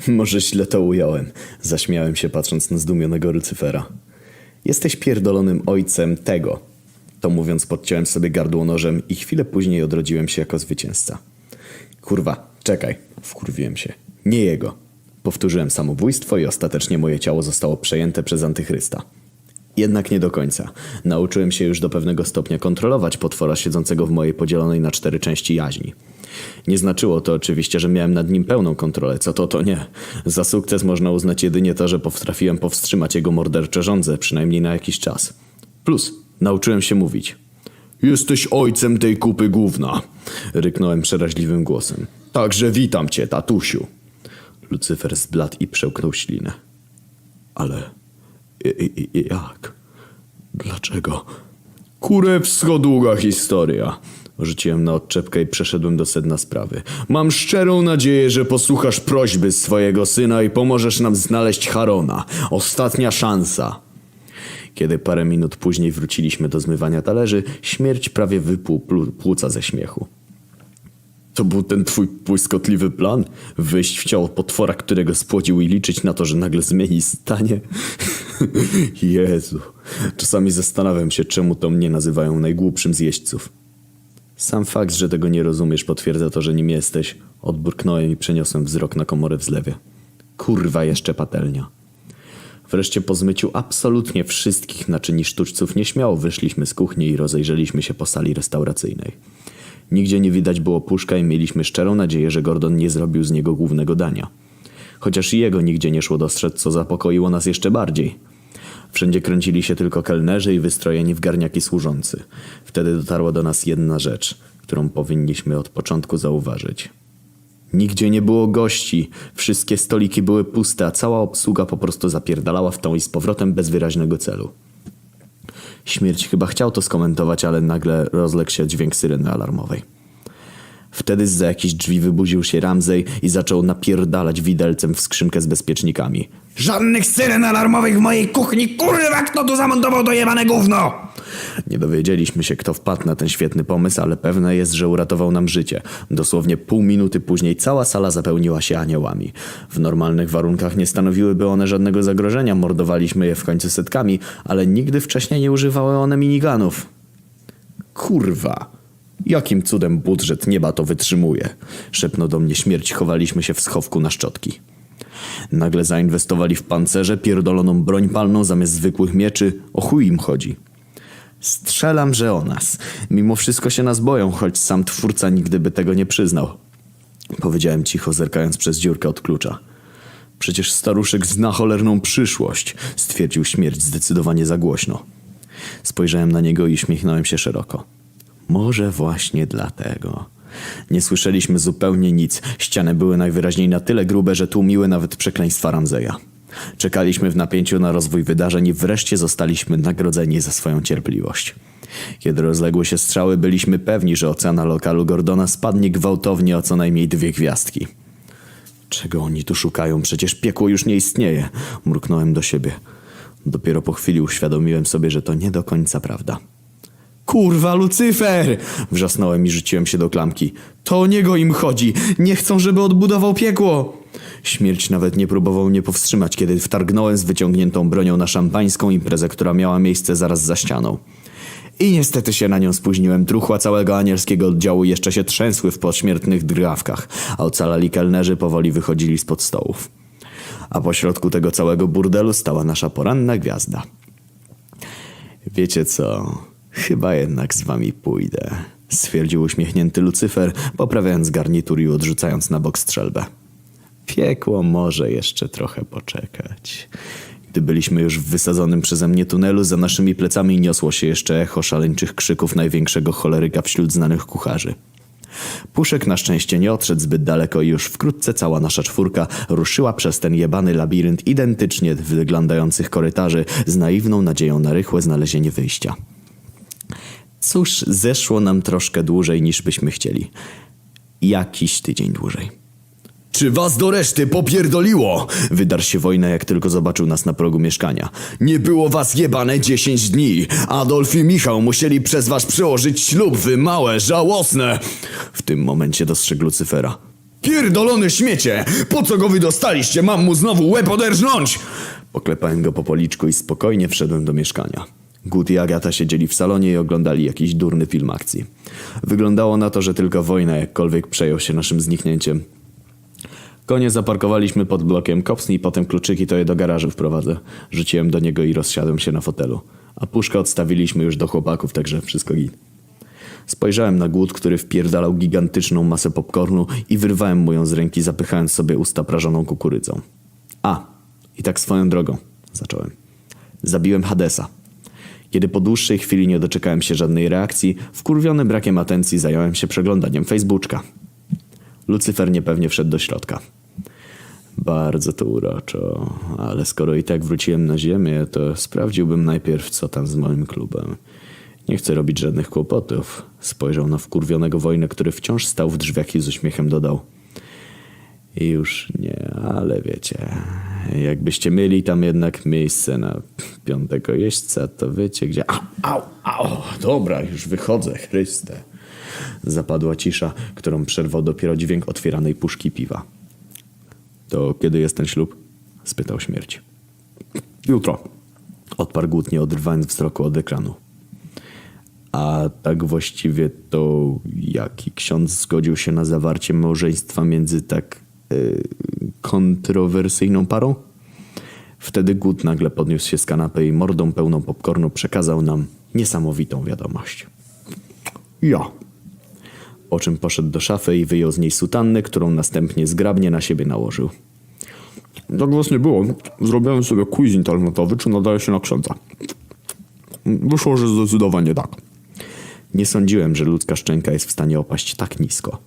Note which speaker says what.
Speaker 1: Może źle to ująłem. Zaśmiałem się patrząc na zdumionego Lucyfera. Jesteś pierdolonym ojcem tego. To mówiąc podciąłem sobie gardło nożem i chwilę później odrodziłem się jako zwycięzca. Kurwa, czekaj. Wkurwiłem się. Nie jego. Powtórzyłem samobójstwo i ostatecznie moje ciało zostało przejęte przez antychrysta. Jednak nie do końca. Nauczyłem się już do pewnego stopnia kontrolować potwora siedzącego w mojej podzielonej na cztery części jaźni. Nie znaczyło to oczywiście, że miałem nad nim pełną kontrolę, co to to nie. Za sukces można uznać jedynie to, że potrafiłem powstrzymać jego mordercze żądze, przynajmniej na jakiś czas. Plus, nauczyłem się mówić. Jesteś ojcem tej kupy gówna, ryknąłem przeraźliwym głosem. Także witam cię, tatusiu. Lucyfer zbladł i przełknął ślinę. Ale i, i, jak? Dlaczego? Kurewsko długa historia. Rzuciłem na odczepkę i przeszedłem do sedna sprawy. Mam szczerą nadzieję, że posłuchasz prośby swojego syna i pomożesz nam znaleźć Harona. Ostatnia szansa. Kiedy parę minut później wróciliśmy do zmywania talerzy, śmierć prawie wypłuł płuca ze śmiechu. To był ten twój błyskotliwy plan? Wyjść w ciało potwora, którego spłodził i liczyć na to, że nagle zmieni stanie? Jezu. Czasami zastanawiam się, czemu to mnie nazywają najgłupszym z jeźdźców. Sam fakt, że tego nie rozumiesz, potwierdza to, że nim jesteś. Odburknąłem i przeniosłem wzrok na komorę w zlewie. Kurwa, jeszcze patelnia. Wreszcie po zmyciu absolutnie wszystkich naczyni sztuczców nieśmiało wyszliśmy z kuchni i rozejrzeliśmy się po sali restauracyjnej. Nigdzie nie widać było puszka i mieliśmy szczerą nadzieję, że Gordon nie zrobił z niego głównego dania. Chociaż i jego nigdzie nie szło dostrzec, co zapokoiło nas jeszcze bardziej. Wszędzie kręcili się tylko kelnerzy i wystrojeni w garniaki służący. Wtedy dotarła do nas jedna rzecz, którą powinniśmy od początku zauważyć. Nigdzie nie było gości, wszystkie stoliki były puste, a cała obsługa po prostu zapierdalała w tą i z powrotem bez wyraźnego celu. Śmierć chyba chciał to skomentować, ale nagle rozległ się dźwięk syreny alarmowej. Wtedy za jakichś drzwi wybudził się Ramsey i zaczął napierdalać widelcem w skrzynkę z bezpiecznikami.
Speaker 2: Żadnych syren alarmowych w mojej kuchni, kurwa, kto tu zamontował to jebane gówno?
Speaker 1: Nie dowiedzieliśmy się, kto wpadł na ten świetny pomysł, ale pewne jest, że uratował nam życie. Dosłownie pół minuty później cała sala zapełniła się aniołami. W normalnych warunkach nie stanowiłyby one żadnego zagrożenia, mordowaliśmy je w końcu setkami, ale nigdy wcześniej nie używały one miniganów. Kurwa. Jakim cudem budżet nieba to wytrzymuje? Szepnął do mnie śmierć, chowaliśmy się w schowku na szczotki. Nagle zainwestowali w pancerze, pierdoloną broń palną zamiast zwykłych mieczy. O chuj im chodzi. Strzelam, że o nas. Mimo wszystko się nas boją, choć sam twórca nigdy by tego nie przyznał. Powiedziałem cicho, zerkając przez dziurkę od klucza. Przecież staruszek zna cholerną przyszłość, stwierdził śmierć zdecydowanie za głośno. Spojrzałem na niego i uśmiechnąłem się szeroko. Może właśnie dlatego. Nie słyszeliśmy zupełnie nic. Ściany były najwyraźniej na tyle grube, że tłumiły nawet przekleństwa Ramzeja. Czekaliśmy w napięciu na rozwój wydarzeń i wreszcie zostaliśmy nagrodzeni za swoją cierpliwość. Kiedy rozległy się strzały, byliśmy pewni, że ocena lokalu Gordona spadnie gwałtownie o co najmniej dwie gwiazdki. Czego oni tu szukają? Przecież piekło już nie istnieje. Mruknąłem do siebie. Dopiero po chwili uświadomiłem sobie, że to nie do końca prawda. Kurwa, Lucyfer! Wrzasnąłem i rzuciłem się do klamki. To o niego im chodzi! Nie chcą, żeby odbudował piekło! Śmierć nawet nie próbował mnie powstrzymać, kiedy wtargnąłem z wyciągniętą bronią na szampańską imprezę, która miała miejsce zaraz za ścianą. I niestety się na nią spóźniłem. Truchła całego anielskiego oddziału jeszcze się trzęsły w pośmiertnych drgawkach, a ocalali kelnerzy powoli wychodzili spod stołów. A pośrodku tego całego burdelu stała nasza poranna gwiazda. Wiecie co? Chyba jednak z wami pójdę, stwierdził uśmiechnięty Lucyfer, poprawiając garnitur i odrzucając na bok strzelbę. Piekło może jeszcze trochę poczekać. Gdy byliśmy już w wysadzonym przeze mnie tunelu, za naszymi plecami niosło się jeszcze echo szaleńczych krzyków największego choleryka wśród znanych kucharzy. Puszek na szczęście nie odszedł zbyt daleko i już wkrótce cała nasza czwórka ruszyła przez ten jebany labirynt identycznie wyglądających korytarzy z naiwną nadzieją na rychłe znalezienie wyjścia. Cóż, zeszło nam troszkę dłużej niż byśmy chcieli. Jakiś tydzień dłużej. Czy was do reszty popierdoliło? Wydarł się wojna, jak tylko zobaczył nas na progu mieszkania. Nie było was jebane 10 dni. Adolf i Michał musieli przez was przełożyć ślub, wy małe, żałosne. W tym momencie dostrzegł Lucyfera. Pierdolone śmiecie! Po co go wy dostaliście? Mam mu znowu łeb oderżnąć! Poklepałem go po policzku i spokojnie wszedłem do mieszkania. Gut i Agata siedzieli w salonie i oglądali jakiś durny film akcji. Wyglądało na to, że tylko wojna jakkolwiek przejął się naszym zniknięciem. Konie zaparkowaliśmy pod blokiem, kopsnij potem kluczyki, to je do garażu wprowadzę. Rzuciłem do niego i rozsiadłem się na fotelu. A puszkę odstawiliśmy już do chłopaków, także wszystko git. Spojrzałem na głód, który wpierdalał gigantyczną masę popcornu i wyrwałem mu ją z ręki, zapychając sobie usta prażoną kukurydzą. A, i tak swoją drogą, zacząłem. Zabiłem Hadesa. Kiedy po dłuższej chwili nie doczekałem się żadnej reakcji, wkurwiony brakiem atencji zająłem się przeglądaniem Facebooka. Lucyfer niepewnie wszedł do środka. Bardzo to uroczo, ale skoro i tak wróciłem na ziemię, to sprawdziłbym najpierw, co tam z moim klubem. Nie chcę robić żadnych kłopotów. Spojrzał na wkurwionego wojnę, który wciąż stał w drzwiach i z uśmiechem dodał. Już nie, ale wiecie, jakbyście mieli tam jednak miejsce na piątego jeźdźca, to wiecie gdzie... Au, au, au, dobra, już wychodzę, Chryste. Zapadła cisza, którą przerwał dopiero dźwięk otwieranej puszki piwa. To kiedy jest ten ślub? spytał śmierć. Jutro. Odparł głód, nie odrywając wzroku od ekranu. A tak właściwie to jaki ksiądz zgodził się na zawarcie małżeństwa między tak yy, kontrowersyjną parą? Wtedy Gut nagle podniósł się z kanapy i mordą pełną popcornu przekazał nam niesamowitą wiadomość. Ja. Po czym poszedł do szafy i wyjął z niej sutannę, którą następnie zgrabnie na siebie nałożył.
Speaker 3: Jak was nie było, zrobiłem sobie quiz internetowy, czy nadaje się na księdza. Wyszło, że zdecydowanie tak.
Speaker 1: Nie sądziłem, że ludzka szczęka jest w stanie opaść tak nisko.